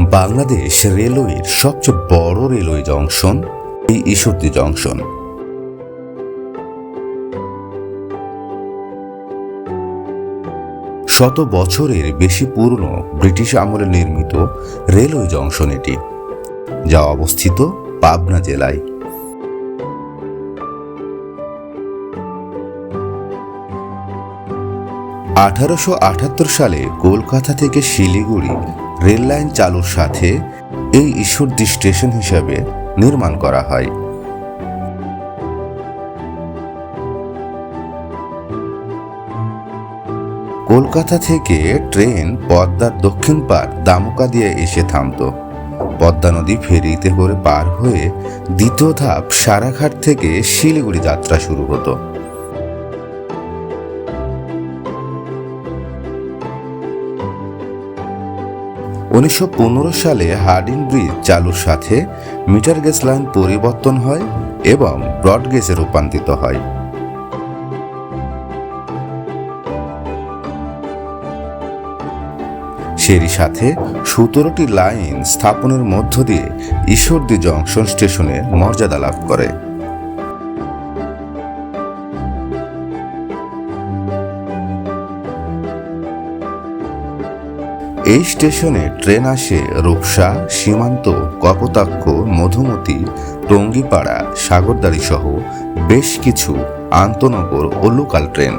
বাংলাদেশ রেলওয়ের সবচেয়ে বড় রেলওয়ে জংশন এই ঈশ্বরদী জংশন। শত বছরের বেশি পুরনো ব্রিটিশ আমলে নির্মিত রেলওয়ে জংশন এটি, যা অবস্থিত পাবনা জেলায়। আঠারোশো আটাত্তর সালে কলকাতা থেকে শিলিগুড়ি রেল লাইন চালুর সাথে এই ঈশ্বরদী স্টেশন হিসাবে নির্মাণ করা হয়। কলকাতা থেকে ট্রেন পদ্মার দক্ষিণ পার দামুকা দিয়ে এসে থামত। পদ্মা নদী ফেরিতে করে পার হয়ে দ্বিতীয় ধাপ সারাঘাট থেকে শিলিগুড়ি যাত্রা শুরু হতো। উনিশশো পনেরো সালে হার্ডিন ব্রিজ চালুর সাথে মিটার গেজ লাইন পরিবর্তন হয় এবং ব্রড গেজে রূপান্তরিত হয়। সেরই সাথে সতেরোটি লাইন স্থাপনের মধ্য দিয়ে ঈশ্বরদী জংশন স্টেশনের মর্যাদা লাভ করে। এই স্টেশনে ট্রেন আসে রূপসা, সীমান্ত, কপোতাক্ষ, মধুমতি, টঙ্গিপাড়া সাগরদাড়ি সহ বেশ কিছু আন্তনগর ও লোকাল ট্রেন।